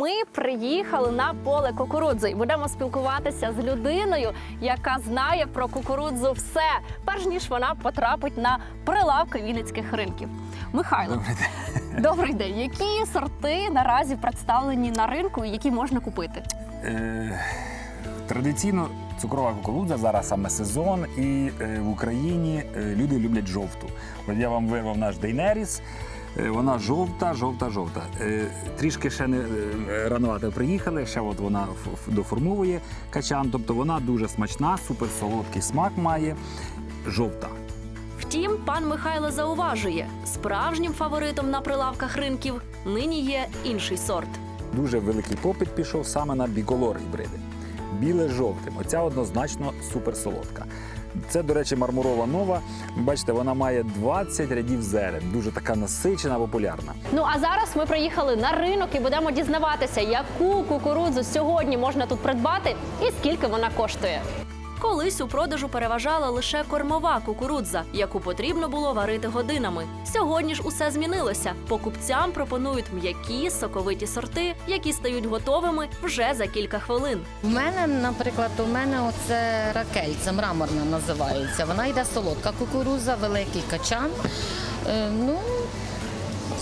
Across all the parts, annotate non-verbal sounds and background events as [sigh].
ми приїхали на поле кукурудзи і будемо спілкуватися з людиною, яка знає про кукурудзу все, перш ніж вона потрапить на прилавки вінницьких ринків. Михайло, Добрий день. добрий день. Які сорти наразі представлені на ринку і які можна купити? Е, Традиційно цукрова кукурудза зараз саме сезон, і е, в Україні е, люди люблять жовту. От я вам вирвав наш Дейнеріс. Е, Вона жовта, жовта, жовта. Е, Трішки ще не е, ранувато приїхали, ще от вона доформовує качан. Тобто вона дуже смачна, супер солодкий смак має. Жовта. Втім, пан Михайло зауважує, справжнім фаворитом на прилавках ринків нині є інший сорт. Дуже великий попит пішов саме на біколор гібриди. Біле з жовтим. Оця однозначно суперсолодка. Це, до речі, мармурова нова. Бачите, вона має 20 рядів зелень. Дуже така насичена, популярна. Ну а зараз ми приїхали на ринок і будемо дізнаватися, яку кукурудзу сьогодні можна тут придбати і скільки вона коштує. Колись у продажу переважала лише кормова кукурудза, яку потрібно було варити годинами. Сьогодні ж усе змінилося. Покупцям пропонують м'які соковиті сорти, які стають готовими вже за кілька хвилин. У мене, наприклад, у мене оце ракель, це мраморна називається. Вона йде солодка кукуруза, великий качан. Е, ну,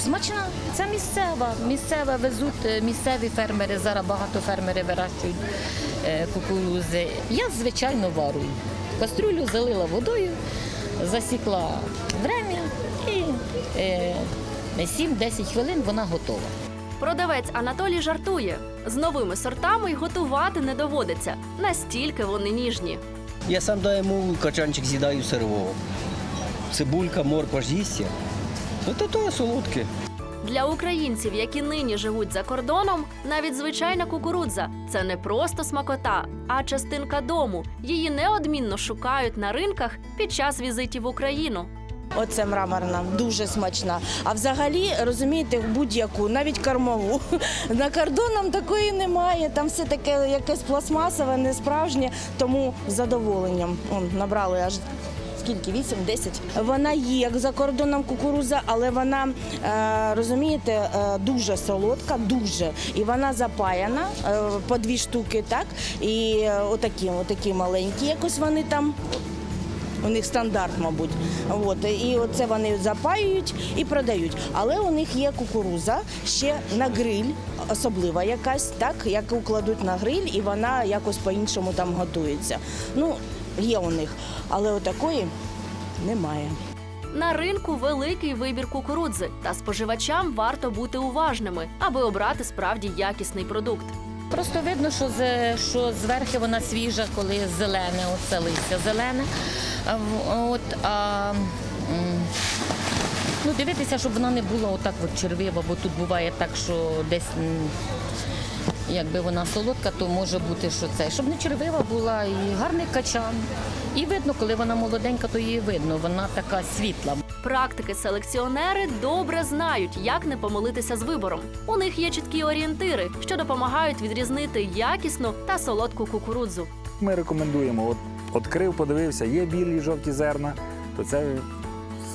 смачна. Це місцева. Місцева везуть е, місцеві фермери. Зараз багато фермери вирощують е, кукурузи. Я, звичайно, варую. Кастрюлю залила водою, засікла время і е, 7-10 хвилин вона готова. Продавець Анатолій жартує: з новими сортами й готувати не доводиться. Настільки вони ніжні. Я сам даємо качанчик з'їдаю сирового. Цибулька, морква ж Ну то то солодке. Для українців, які нині живуть за кордоном, навіть звичайна кукурудза це не просто смакота, а частинка дому. Її неодмінно шукають на ринках під час візитів в Україну. Оце мраморна, дуже смачна. А взагалі, розумієте, будь-яку, навіть кормову. [laughs] На кордоном такої немає. Там все таке якесь пластмасове, не справжнє, тому з задоволенням. Он, набрали аж. Скільки? 8-10. Вона є як за кордоном кукуруза, але вона, е, розумієте, е, дуже солодка, дуже. І вона запаяна е, по дві штуки, так? І отакі, отакі маленькі якось вони там у них стандарт, мабуть. От, і оце вони запаюють і продають. Але у них є кукуруза ще на гриль, особлива якась, так, яку кладуть на гриль, і вона якось по-іншому там готується. Ну, є у них, але отакої немає. На ринку великий вибір кукурудзи, та споживачам варто бути уважними, аби обрати справді якісний продукт. Просто видно, що, з, що зверху вона свіжа, коли зелене, оце листя зелене. А, От, а, ну, дивитися, щоб вона не була отак от червива, бо тут буває так, що десь якби вона солодка, то може бути, що це. Щоб не червива була і гарний качан. І видно, коли вона молоденька, то її видно, вона така світла. Практики-селекціонери добре знають, як не помилитися з вибором. У них є чіткі орієнтири, що допомагають відрізнити якісну та солодку кукурудзу. Ми рекомендуємо, от відкрив, подивився, є білі жовті зерна, то це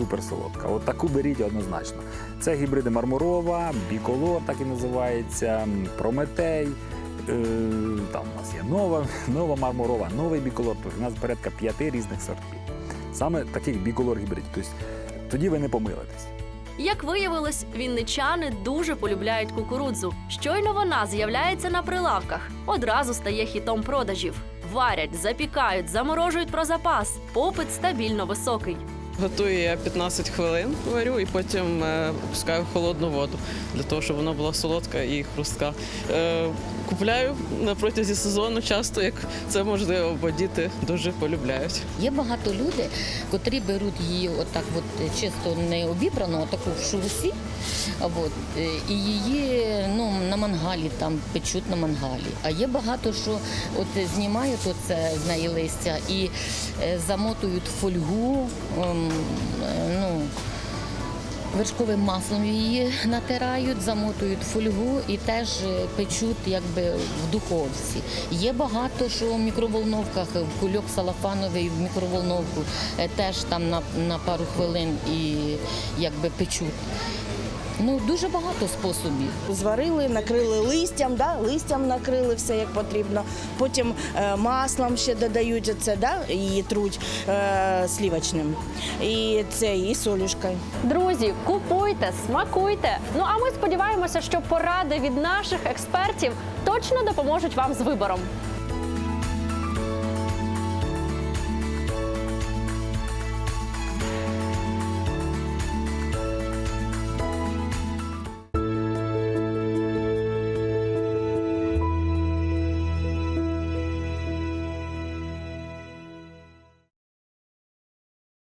супер солодка. От таку беріть однозначно. Це гібриди мармурова, біколор, так і називається, прометей. Е, Там у нас є нова, [laughs] нова мармурова, новий біколор. Тобто у нас порядка п'яти різних сортів. Саме таких біколор гібридів. Тобто тоді ви не помилитесь. Як виявилось, вінничани дуже полюбляють кукурудзу. Щойно вона з'являється на прилавках, одразу стає хітом продажів. Варять, запікають, заморожують про запас. Попит стабільно високий. Готую я 15 хвилин, варю і потім е, пускаю холодну воду для того, щоб вона була солодка і хрустка. Е, купляю на протязі сезону часто, як це можливо, бо діти дуже полюбляють. Є багато людей, котрі беруть її отак, от е, чисто не обібрану, а таку в шурсі, от, і її ну, на мангалі там печуть на мангалі. А є багато, що от знімають оце з неї листя і замотують фольгу. ем, е, ну, Вершковим маслом її натирають, замотують фольгу і теж е, печуть якби в духовці. Є багато що в мікроволновках, в кульок салафановий в мікроволновку е, теж там на, на пару хвилин і якби печуть. Ну дуже багато способів. Зварили, накрили листям, да? листям накрили все як потрібно. Потім е, маслом ще додають оце, да? її труть е, слівочним. І це, і солюшкою. Друзі, купуйте, смакуйте. Ну а ми сподіваємося, що поради від наших експертів точно допоможуть вам з вибором.